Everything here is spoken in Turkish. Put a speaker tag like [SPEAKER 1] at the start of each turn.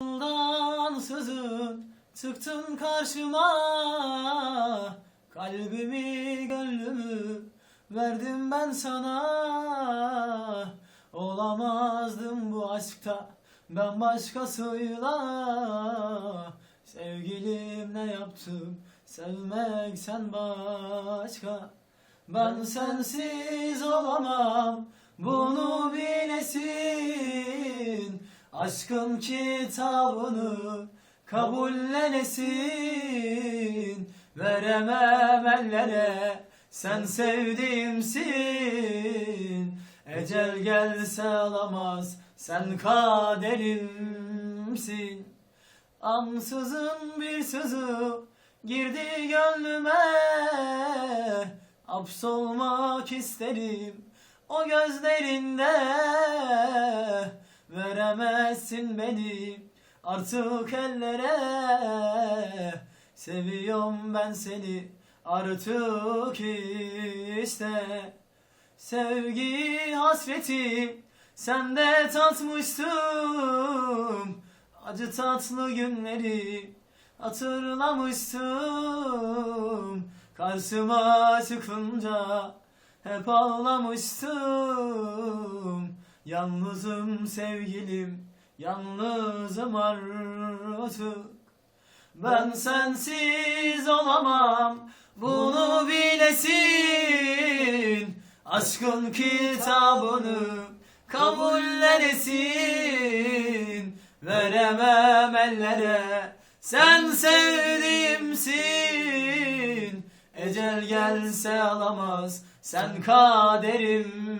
[SPEAKER 1] Ansızın çıktın karşıma. Kalbimi gönlümü verdim ben sana. Olamazdım bu aşkta ben başkasıyla. Sevgilim ne yaptım sevmeksen başka. Ben sensiz olamam. Bunu bilesin Aşkın kitabını kabullenesin. Veremem ellere sen sevdiğimsin. Ecel gelse alamaz sen kaderimsin. Ansızın bir sızı girdi gönlüme. Hapsolmak isterim o gözlerinde Veremezsin beni artık ellere. Seviyorum ben seni artık işte Sevgi hasreti sende tatmıştım Acı tatlı günleri hatırlamıştım Karşıma çıkınca hep ağlamıştım Yalnızım sevgilim Yalnızım artık. Ben sensiz olamam Bunu bilesin. Aşkın kitabını kabullenesin. Veremem ellere Sen sevdiğimsin. Ecel gelse alamaz Sen kaderimsin